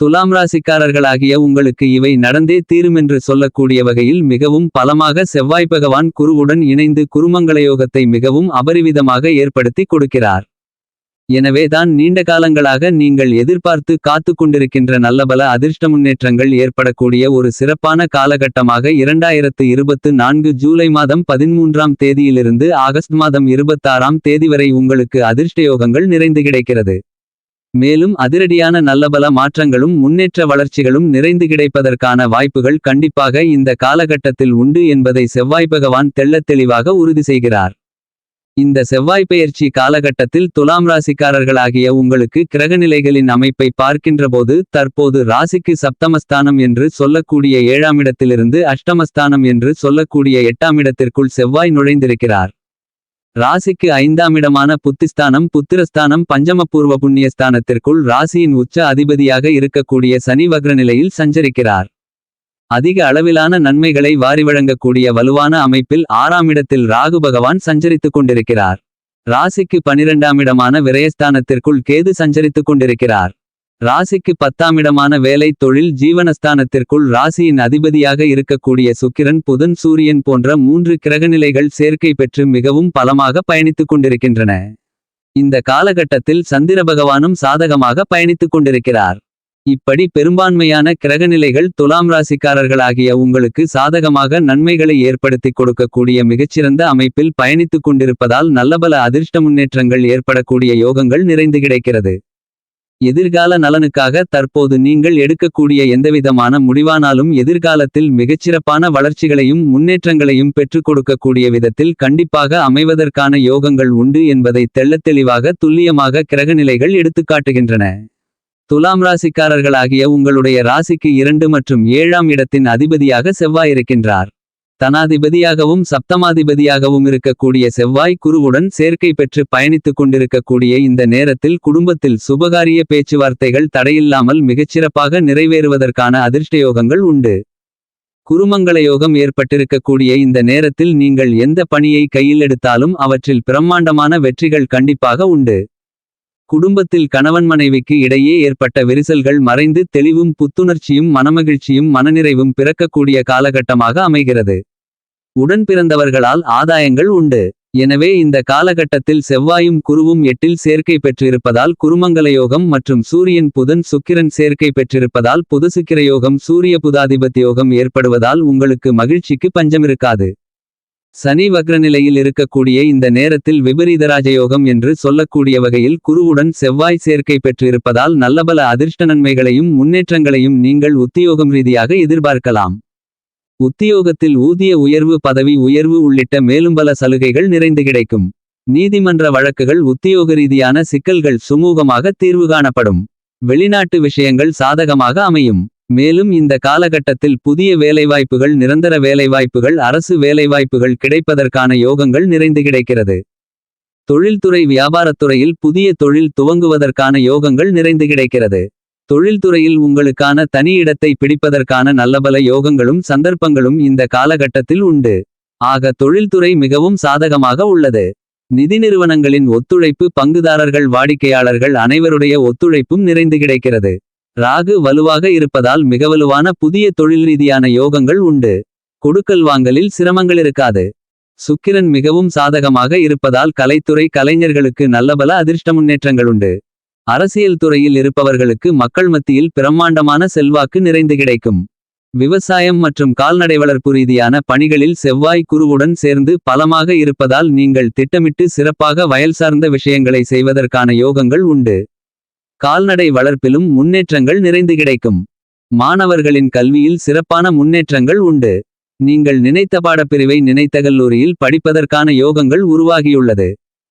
துலாம் ராசிக்காரர்களாகிய உங்களுக்கு இவை நடந்தே தீருமென்று சொல்லக்கூடிய வகையில் மிகவும் பலமாக செவ்வாய் பகவான் குருவுடன் இணைந்து குருமங்களயோகத்தை மிகவும் அபரிவிதமாக ஏற்படுத்தி கொடுக்கிறார். எனவே தான் நீண்ட காலங்களாக நீங்கள் எதிர்பார்த்து காத்து கொண்டிருக்கின்ற நல்லபல அதிர்ஷ்ட முன்னேற்றங்கள் ஏற்படக்கூடிய ஒரு சிறப்பான காலகட்டமாக இரண்டாயிரத்து இருபத்து நான்கு ஜூலை மாதம் பதிமூன்றாம் தேதியிலிருந்து ஆகஸ்ட் மாதம் இருபத்தாறாம் தேதி வரை உங்களுக்கு அதிர்ஷ்டயோகங்கள் நிறைந்து கிடைக்கிறது. மேலும் அதிரடியான நல்லபல மாற்றங்களும் முன்னேற்ற வளர்ச்சிகளும் நிறைந்து கிடைப்பதற்கான வாய்ப்புகள் கண்டிப்பாக இந்த காலகட்டத்தில் உண்டு என்பதை செவ்வாய் பகவான் தெள்ளத் தெளிவாக உறுதி செய்கிறார். இந்த செவ்வாய் பெயர்ச்சி காலகட்டத்தில் துலாம் ராசிக்காரர்களாகிய உங்களுக்கு கிரகநிலைகளின் அமைப்பை பார்க்கின்றபோது தற்போது ராசிக்கு சப்தமஸ்தானம் என்று சொல்லக்கூடிய ஏழாமிடத்திலிருந்து அஷ்டமஸ்தானம் என்று சொல்லக்கூடிய எட்டாமிடத்திற்குள் செவ்வாய் நுழைந்திருக்கிறார். ராசிக்கு ஐந்தாமிடமான புத்திஸ்தானம் புத்திரஸ்தானம் பஞ்சமபூர்வ புண்ணியஸ்தானத்திற்குள் ராசியின் உச்ச அதிபதியாக இருக்கக்கூடிய சனி வக்ரநிலையில் சஞ்சரிக்கிறார். அதிக அளவிலான நன்மைகளை வாரி வழங்கக்கூடிய வலுவான அமைப்பில் ஆறாமிடத்தில் ராகு பகவான் சஞ்சரித்துக் கொண்டிருக்கிறார். ராசிக்கு பனிரெண்டாமிடமான விரயஸ்தானத்திற்குள் கேது சஞ்சரித்துக் கொண்டிருக்கிறார். ராசிக்கு பத்தாமிடமான வேலை தொழில் ஜீவனஸ்தானத்திற்குள் ராசியின் அதிபதியாக இருக்கக்கூடிய சுக்கிரன் புதன் சூரியன் போன்ற மூன்று கிரகநிலைகள் சேர்க்கை பெற்று மிகவும் பலமாக பயணித்துக் கொண்டிருக்கின்றன. இந்த காலகட்டத்தில் சந்திர பகவானும் சாதகமாக பயணித்துக் கொண்டிருக்கிறார். இப்படி பெரும்பான்மையான கிரகநிலைகள் துலாம் ராசிக்காரர்களாகிய உங்களுக்கு சாதகமாக நன்மைகளை ஏற்படுத்திக் கொடுக்கக்கூடிய மிகச்சிறந்த அமைப்பில் பயணித்துக் கொண்டிருப்பதால் நல்லபல அதிர்ஷ்ட முன்னேற்றங்கள் ஏற்படக்கூடிய யோகங்கள் நிறைந்து கிடைக்கிறது. எதிர்கால நலனுக்காக தற்போது நீங்கள் எடுக்கக்கூடிய எந்தவிதமான முடிவானாலும் எதிர்காலத்தில் மிகச்சிறப்பான வளர்ச்சிகளையும் முன்னேற்றங்களையும் பெற்றுக் கொடுக்கக்கூடிய விதத்தில் கண்டிப்பாக அமைவதற்கான யோகங்கள் உண்டு என்பதை தெள்ளத்தெளிவாக துல்லியமாக கிரகநிலைகள் எடுத்துக்காட்டுகின்றன துலாம் ராசிக்காரர்களாகிய உங்களுடைய ராசிக்கு இரண்டு மற்றும் ஏழாம் இடத்தின் அதிபதியாக செவ்வாயிருக்கின்றார் தனாதிபதியாகவும் சப்தமாதிபதியாகவும் இருக்கக்கூடிய செவ்வாய் குருவுடன் சேர்க்கை பெற்று பயணித்துக் கொண்டிருக்கக்கூடிய இந்த நேரத்தில் குடும்பத்தில் சுபகாரிய பேச்சுவார்த்தைகள் தடையில்லாமல் மிகச்சிறப்பாக நிறைவேறுவதற்கான அதிர்ஷ்டயோகங்கள் உண்டு. குருமங்களயோகம் ஏற்பட்டிருக்கக்கூடிய இந்த நேரத்தில் நீங்கள் எந்த பணியை கையில் எடுத்தாலும் அவற்றில் பிரம்மாண்டமான வெற்றிகள் கண்டிப்பாக உண்டு. குடும்பத்தில் கணவன் மனைவிக்கு இடையே ஏற்பட்ட விரிசல்கள் மறைந்து தெளிவும் புத்துணர்ச்சியும் மனமகிழ்ச்சியும் மனநிறைவும் பிறக்கக்கூடிய காலகட்டமாக அமைகிறது. உடன் பிறந்தவர்களால் ஆதாயங்கள் உண்டு. எனவே இந்த காலகட்டத்தில் செவ்வாயும் குருவும் எட்டில் சேர்க்கை பெற்றிருப்பதால் குருமங்கலயோகம் மற்றும் சூரியன் புதன் சுக்கிரன் சேர்க்கை பெற்றிருப்பதால் புதசுக்கிரயோகம் சூரிய புதாதிபத்தியோகம் ஏற்படுவதால் உங்களுக்கு மகிழ்ச்சிக்கு பஞ்சமிருக்காது. சனி வக்ரநிலையில் இருக்கக்கூடிய இந்த நேரத்தில் விபரீத ராஜயோகம் என்று சொல்லக்கூடிய வகையில் குருவுடன் செவ்வாய் சேர்க்கை பெற்றிருப்பதால் நல்லபல அதிர்ஷ்ட நன்மைகளையும் முன்னேற்றங்களையும் நீங்கள் உத்தியோகம் ரீதியாக எதிர்பார்க்கலாம். உத்தியோகத்தில் ஊதிய உயர்வு பதவி உயர்வு உள்ளிட்ட மேலும் பல சலுகைகள் நிறைந்து கிடைக்கும். நீதிமன்ற வழக்குகள் உத்தியோக ரீதியான சிக்கல்கள் சுமூகமாக தீர்வு காணப்படும். வெளிநாட்டு விஷயங்கள் சாதகமாக அமையும். மேலும் இந்த காலகட்டத்தில் புதிய வேலைவாய்ப்புகள் நிரந்தர வேலைவாய்ப்புகள் அரசு வேலைவாய்ப்புகள் கிடைப்பதற்கான யோகங்கள் நிறைந்து கிடைக்கிறது. தொழில்துறை வியாபாரத்துறையில் புதிய தொழில் துவங்குவதற்கான யோகங்கள் நிறைந்து கிடைக்கிறது. தொழில்துறையில் உங்களுக்கான தனி இடத்தை பிடிப்பதற்கான நல்லபல யோகங்களும் சந்தர்ப்பங்களும் இந்த காலகட்டத்தில் உண்டு. ஆக தொழில்துறை மிகவும் சாதகமாக உள்ளது. நிதி நிறுவனங்களின் ஒத்துழைப்பு பங்குதாரர்கள் வாடிக்கையாளர்கள் அனைவருடைய ஒத்துழைப்பும் நிறைந்து கிடைக்கிறது. ராகு வலுவாக இருப்பதால் மிக வலுவான புதிய தொழில் ரீதியான யோகங்கள் உண்டு. கொடுக்கல் வாங்கலில் சிரமங்கள் இருக்காது. சுக்கிரன் மிகவும் சாதகமாக இருப்பதால் கலைத்துறை கலைஞர்களுக்கு நல்லபல அதிர்ஷ்ட முன்னேற்றங்கள் உண்டு. அரசியல் துறையில் இருப்பவர்களுக்கு மக்கள் மத்தியில் பிரம்மாண்டமான செல்வாக்கு நிறைந்து கிடைக்கும். விவசாயம் மற்றும் கால்நடை வளர்ப்பு ரீதியான பணிகளில் செவ்வாய் குருவுடன் சேர்ந்து பலமாக இருப்பதால் நீங்கள் திட்டமிட்டு சிறப்பாக வயல் சார்ந்த விஷயங்களை செய்வதற்கான யோகங்கள் உண்டு. கால்நடை வளர்ப்பிலும் முன்னேற்றங்கள் நிறைந்து கிடைக்கும். மாணவர்களின் கல்வியில் சிறப்பான முன்னேற்றங்கள் உண்டு. நீங்கள் நினைத்த பாடப்பிரிவை நினைத்த கல்லூரியில் படிப்பதற்கான யோகங்கள் உருவாகியுள்ளது.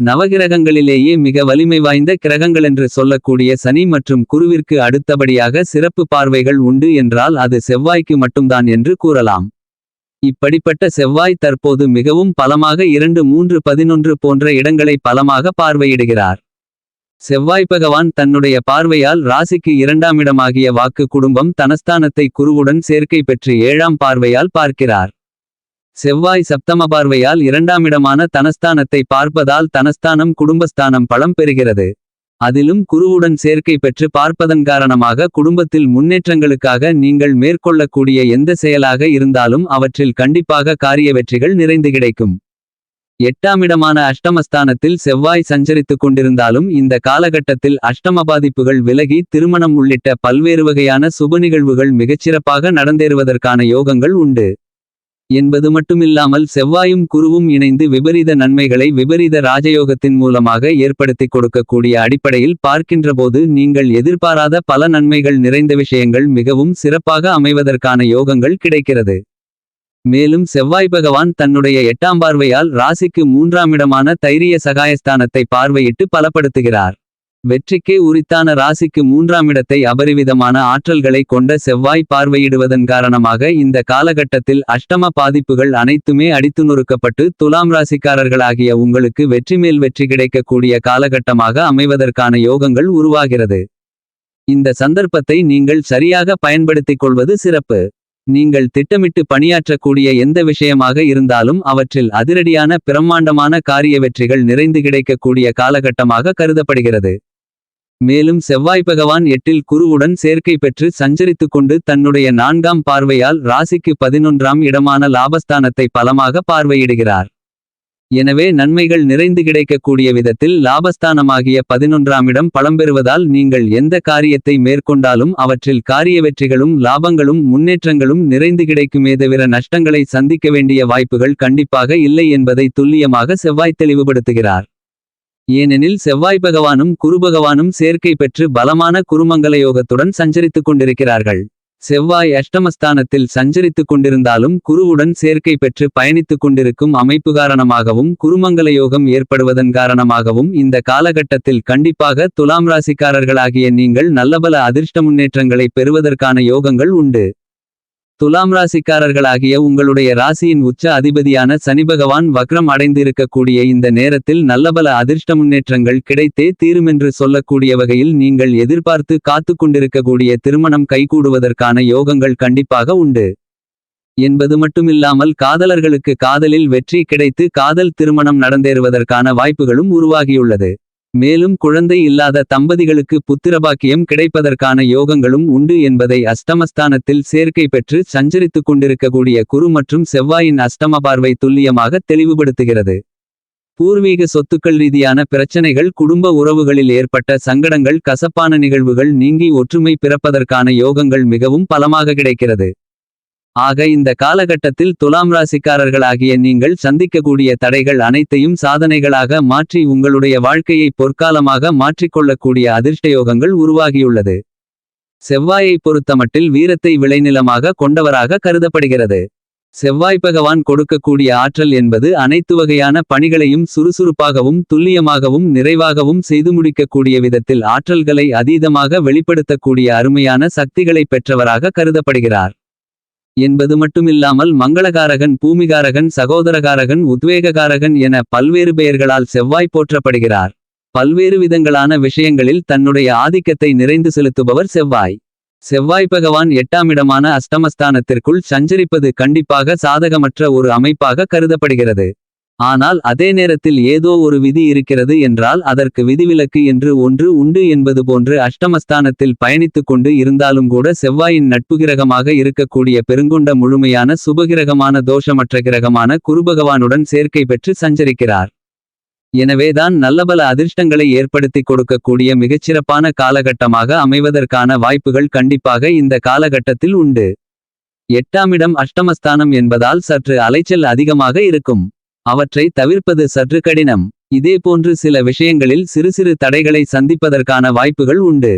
நவகிரகங்களிலேயே மிக வலிமை வாய்ந்த கிரகங்களென்று சொல்லக்கூடிய சனி மற்றும் குருவிற்கு அடுத்தபடியாக சிறப்பு பார்வைகள் உண்டு என்றால் அது செவ்வாய்க்கு மட்டும்தான் என்று கூறலாம். இப்படிப்பட்ட செவ்வாய் தற்போது மிகவும் பலமாக இரண்டு மூன்று பதினொன்று போன்ற இடங்களை பலமாக பார்வையிடுகிறார். செவ்வாய் பகவான் தன்னுடைய பார்வையால் ராசிக்கு இரண்டாம் இடமாகிய வாக்கு குடும்பம் தனஸ்தானத்தை குருவுடன் சேர்க்கை பெற்று ஏழாம் பார்வையால் பார்க்கிறார். செவ்வாய் சப்தம பார்வையால் இரண்டாமிடமான தனஸ்தானத்தை பார்ப்பதால் தனஸ்தானம் குடும்பஸ்தானம் பலம் பெறுகிறது. அதிலும் குருவுடன் சேர்க்கை பெற்று பார்ப்பதன் காரணமாக குடும்பத்தில் முன்னேற்றங்களுக்காக நீங்கள் மேற்கொள்ளக்கூடிய எந்த செயலாக இருந்தாலும் அவற்றில் கண்டிப்பாக காரிய வெற்றிகள் நிறைந்து கிடைக்கும். எட்டாமிடமான அஷ்டமஸ்தானத்தில் செவ்வாய் சஞ்சரித்துக் கொண்டிருந்தாலும் இந்த காலகட்டத்தில் அஷ்டம பாதிப்புகள் விலகி திருமணம் உள்ளிட்ட பல்வேறு வகையான சுப நிகழ்வுகள் மிகச்சிறப்பாக நடந்தேறுவதற்கான யோகங்கள் உண்டு. என்பது மட்டுமில்லாமல் செவ்வாயும் குருவும் இணைந்து விபரீத நன்மைகளை விபரீத ராஜயோகத்தின் மூலமாக ஏற்படுத்திக் கொடுக்கக்கூடிய அடிப்படையில் பார்க்கின்றபோது நீங்கள் எதிர்பாராத பல நன்மைகள் நிறைந்த விஷயங்கள் மிகவும் சிறப்பாக அமைவதற்கான யோகங்கள் கிடைக்கிறது. மேலும் செவ்வாய் பகவான் தன்னுடைய எட்டாம் பார்வையால் ராசிக்கு மூன்றாமிடமான தைரிய சகாயஸ்தானத்தை பார்வையிட்டு பலப்படுத்துகிறார். வெற்றிக்கே உரித்தான ராசிக்கு மூன்றாம் இடத்தை அபரிவிதமான ஆற்றல்களை கொண்ட செவ்வாய் பார்வையிடுவதன் காரணமாக இந்த காலகட்டத்தில் அஷ்டம பாதிப்புகள் அனைத்துமே அடித்து நொறுக்கப்பட்டு துலாம் ராசிக்காரர்களாகிய உங்களுக்கு வெற்றி மேல் வெற்றி கிடைக்கக்கூடிய காலகட்டமாக அமைவதற்கான யோகங்கள் உருவாகிறது. இந்த சந்தர்ப்பத்தை நீங்கள் சரியாக பயன்படுத்திக் கொள்வது சிறப்பு. நீங்கள் திட்டமிட்டு பணியாற்றக்கூடிய எந்த விஷயமாக இருந்தாலும் அவற்றில் அதிரடியான பிரம்மாண்டமான காரிய வெற்றிகள் நிறைந்து கிடைக்கக்கூடிய காலகட்டமாக கருதப்படுகிறது. மேலும் செவ்வாய் பகவான் எட்டில் குருவுடன் சேர்க்கை பெற்று சஞ்சரித்து கொண்டு தன்னுடைய நான்காம் பார்வையால் ராசிக்கு பதினொன்றாம் இடமான லாபஸ்தானத்தை பலமாக பார்வையிடுகிறார். எனவே நன்மைகள் நிறைந்து கிடைக்கக்கூடிய விதத்தில் லாபஸ்தானமாகிய பதினொன்றாம் இடம் பலம்பெறுவதால் நீங்கள் எந்த காரியத்தை மேற்கொண்டாலும் அவற்றில் காரிய வெற்றிகளும் லாபங்களும் முன்னேற்றங்களும் நிறைந்து கிடைக்குமே தவிர நஷ்டங்களை சந்திக்க வேண்டிய வாய்ப்புகள் கண்டிப்பாக இல்லை என்பதை துல்லியமாக செவ்வாய் தெளிவுபடுத்துகிறார். ஏனெனில் செவ்வாய் பகவானும் குருபகவானும் சேர்க்கை பெற்று பலமான குருமங்கல யோகத்துடன் சஞ்சரித்துக் கொண்டிருக்கிறார்கள். செவ்வாய் அஷ்டமஸ்தானத்தில் சஞ்சரித்துக் கொண்டிருந்தாலும் குருவுடன் சேர்க்கை பெற்று பயணித்துக் கொண்டிருக்கும் அமைப்பு காரணமாகவும் குருமங்கல யோகம் ஏற்படுவதன் காரணமாகவும் இந்த காலகட்டத்தில் கண்டிப்பாக துலாம் ராசிக்காரர்களாகிய நீங்கள் நல்லபல அதிர்ஷ்ட முன்னேற்றங்களை பெறுவதற்கான யோகங்கள் உண்டு. துலாம் ராசிக்காரர்களாகிய உங்களுடைய ராசியின் உச்ச அதிபதியான சனிபகவான் வக்ரம் அடைந்திருக்கக்கூடிய இந்த நேரத்தில் நல்லபல அதிர்ஷ்ட முன்னேற்றங்கள் கிடைத்தே தீருமென்று சொல்லக்கூடிய வகையில் நீங்கள் எதிர்பார்த்து காத்துக் கொண்டிருக்கக்கூடிய திருமணம் கைகூடுவதற்கான யோகங்கள் கண்டிப்பாக உண்டு. என்பது மட்டுமில்லாமல் காதலர்களுக்கு காதலில் வெற்றி கிடைத்து காதல் திருமணம் நடந்தேறுவதற்கான வாய்ப்புகளும் உருவாகியுள்ளது. மேலும் குழந்தை இல்லாத தம்பதிகளுக்கு புத்திரபாக்கியம் கிடைப்பதற்கான யோகங்களும் உண்டு என்பதை அஷ்டமஸ்தானத்தில் சேர்க்கை பெற்று சஞ்சரித்துக் கொண்டிருக்கக்கூடிய குரு மற்றும் செவ்வாயின் அஷ்டம பார்வை துல்லியமாக தெளிவுபடுத்துகிறது. பூர்வீக சொத்துக்கள் ரீதியான பிரச்சனைகள் குடும்ப உறவுகளில் ஏற்பட்ட சங்கடங்கள் கசப்பான நிகழ்வுகள் நீங்கி ஒற்றுமை பிறப்பதற்கான யோகங்கள் மிகவும் பலமாக கிடைக்கிறது. ஆக இந்த காலகட்டத்தில் துலாம் ராசிக்காரர்களாகிய நீங்கள் சந்திக்கக்கூடிய தடைகள் அனைத்தையும் சாதனைகளாக மாற்றி உங்களுடைய வாழ்க்கையை பொற்காலமாக மாற்றிக்கொள்ளக்கூடிய அதிர்ஷ்டயோகங்கள் உருவாகியுள்ளது. செவ்வாயை பொறுத்தமட்டில் வீரத்தை விளைநிலமாக கொண்டவராக கருதப்படுகிறது. செவ்வாய் பகவான் கொடுக்கக்கூடிய ஆற்றல் என்பது அனைத்து வகையான பணிகளையும் சுறுசுறுப்பாகவும் துல்லியமாகவும் நிறைவாகவும் செய்து முடிக்கக்கூடிய விதத்தில் ஆற்றல்களை அதீதமாக வெளிப்படுத்தக்கூடிய அருமையான சக்திகளை பெற்றவராக கருதப்படுகிறார். என்பது மட்டுமில்லாமல் மங்களகாரகன் பூமிகாரகன் சகோதரகாரகன் உத்வேககாரகன் என பல்வேறு பெயர்களால் செவ்வாய் போற்றப்படுகிறார். பல்வேறு விதங்களான விஷயங்களில் தன்னுடைய ஆதிக்கத்தை நிறைந்து செலுத்துபவர் செவ்வாய். செவ்வாய் பகவான் எட்டாமிடமான அஷ்டமஸ்தானத்திற்குள் சஞ்சரிப்பது கண்டிப்பாக சாதகமற்ற ஒரு அமைப்பாக கருதப்படுகிறது. ஆனால் அதே நேரத்தில் ஏதோ ஒரு விதி இருக்கிறது என்றால் அதற்கு விதிவிலக்கு என்று ஒன்று உண்டு என்பது போன்று அஷ்டமஸ்தானத்தில் பயணித்துக் கொண்டு இருந்தாலும் கூட செவ்வாயின் நட்பு கிரகமாக இருக்கக்கூடிய பெருங்கொண்ட முழுமையான சுபகிரகமான தோஷமற்ற கிரகமான குருபகவானுடன் சேர்க்கை பெற்று சஞ்சரிக்கிறார். எனவேதான் நல்லபல அதிர்ஷ்டங்களை ஏற்படுத்திக் கொடுக்கக்கூடிய மிகச்சிறப்பான காலகட்டமாக அமைவதற்கான வாய்ப்புகள் கண்டிப்பாக இந்த காலகட்டத்தில் உண்டு. எட்டாமிடம் அஷ்டமஸ்தானம் என்பதால் சற்று அலைச்சல் அதிகமாக இருக்கும். அவற்றை தவிர்ப்பது சற்று கடினம். இதேபோன்று சில விஷயங்களில் சிறு சிறு தடைகளை சந்திப்பதற்கான வாய்ப்புகள் உண்டு.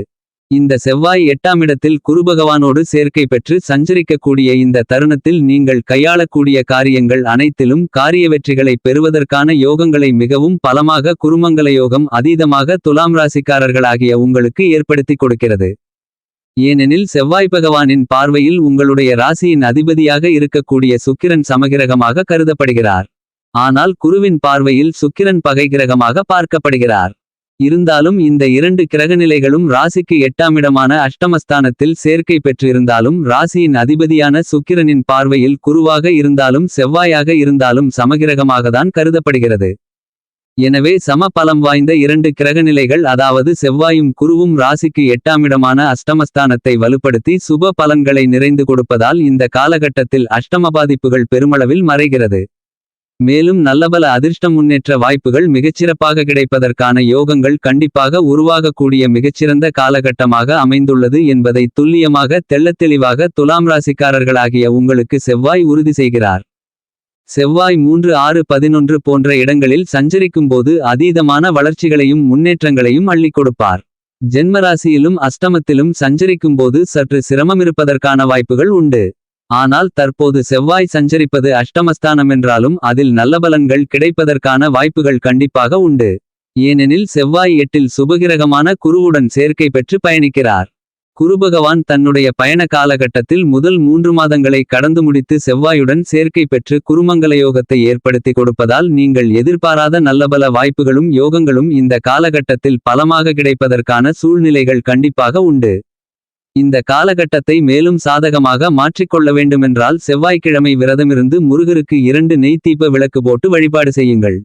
இந்த செவ்வாய் எட்டாம் இடத்தில் குருபகவானோடு சேர்க்கை பெற்று சஞ்சரிக்கக்கூடிய இந்த தருணத்தில் நீங்கள் கையாளக்கூடிய காரியங்கள் அனைத்திலும் காரிய வெற்றிகளை பெறுவதற்கான யோகங்களை மிகவும் பலமாக குருமங்கல யோகம் அதீதமாக துலாம் ராசிக்காரர்களாகிய உங்களுக்கு ஏற்படுத்திக் கொடுக்கிறது. ஏனெனில் செவ்வாய் பகவானின் பார்வையில் உங்களுடைய ராசியின் அதிபதியாக இருக்கக்கூடிய சுக்கிரன் சமகிரகமாக கருதப்படுகிறார். ஆனால் குருவின் பார்வையில் சுக்கிரன் பகை கிரகமாக பார்க்கப்படுகிறார். இருந்தாலும் இந்த இரண்டு கிரகநிலைகளும் ராசிக்கு எட்டாமிடமான அஷ்டமஸ்தானத்தில் சேர்க்கை பெற்றிருந்தாலும் ராசியின் அதிபதியான சுக்கிரனின் பார்வையில் குருவாக இருந்தாலும் செவ்வாயாக இருந்தாலும் சமகிரகமாகத்தான் கருதப்படுகிறது. எனவே சம பலம் வாய்ந்த இரண்டு கிரகநிலைகள் அதாவது செவ்வாயும் குருவும் ராசிக்கு எட்டாமிடமான அஷ்டமஸ்தானத்தை வலுப்படுத்தி சுப பலன்களை நிறைந்து கொடுப்பதால் இந்த காலகட்டத்தில் அஷ்டம பாதிப்புகள் பெருமளவில் மறைகிறது. மேலும் நல்லபல அதிர்ஷ்டம் முன்னேற்ற வாய்ப்புகள் மிகச்சிறப்பாக கிடைப்பதற்கான யோகங்கள் கண்டிப்பாக உருவாகக்கூடிய மிகச்சிறந்த காலகட்டமாக அமைந்துள்ளது என்பதை துல்லியமாக தெள்ளத்தெளிவாக துலாம் ராசிக்காரர்களாகிய உங்களுக்கு செவ்வாய் உறுதி செய்கிறார். செவ்வாய் மூன்று ஆறு பதினொன்று போன்ற இடங்களில் சஞ்சரிக்கும்போது அதீதமான வளர்ச்சிகளையும் முன்னேற்றங்களையும் அள்ளிக் கொடுப்பார். ஜென்மராசியிலும் அஷ்டமத்திலும் சஞ்சரிக்கும்போது சற்று சிரமமிருப்பதற்கான வாய்ப்புகள் உண்டு. ஆனால் தற்போது செவ்வாய் சஞ்சரிப்பது அஷ்டமஸ்தானமென்றாலும் அதில் நல்ல பலன்கள் கிடைப்பதற்கான வாய்ப்புகள் கண்டிப்பாக உண்டு. ஏனெனில் செவ்வாய் எட்டில் சுபகிரகமான குருவுடன் சேர்க்கை பெற்று பயணிக்கிறார். குருபகவான் தன்னுடைய பயண காலகட்டத்தில் முதல் மூன்று மாதங்களை கடந்து முடித்து செவ்வாயுடன் சேர்க்கை பெற்று குருமங்கல யோகத்தை ஏற்படுத்தி கொடுப்பதால் நீங்கள் எதிர்பாராத நல்லபல வாய்ப்புகளும் யோகங்களும் இந்த காலகட்டத்தில் பலமாக கிடைப்பதற்கான சூழ்நிலைகள் கண்டிப்பாக உண்டு. இந்த காலகட்டத்தை மேலும் சாதகமாக மாற்றிக்கொள்ள வேண்டுமென்றால் செவ்வாய்க்கிழமை விரதமிருந்து முருகருக்கு இரண்டு நெய் தீப விளக்கு போட்டு வழிபாடு செய்யுங்கள்.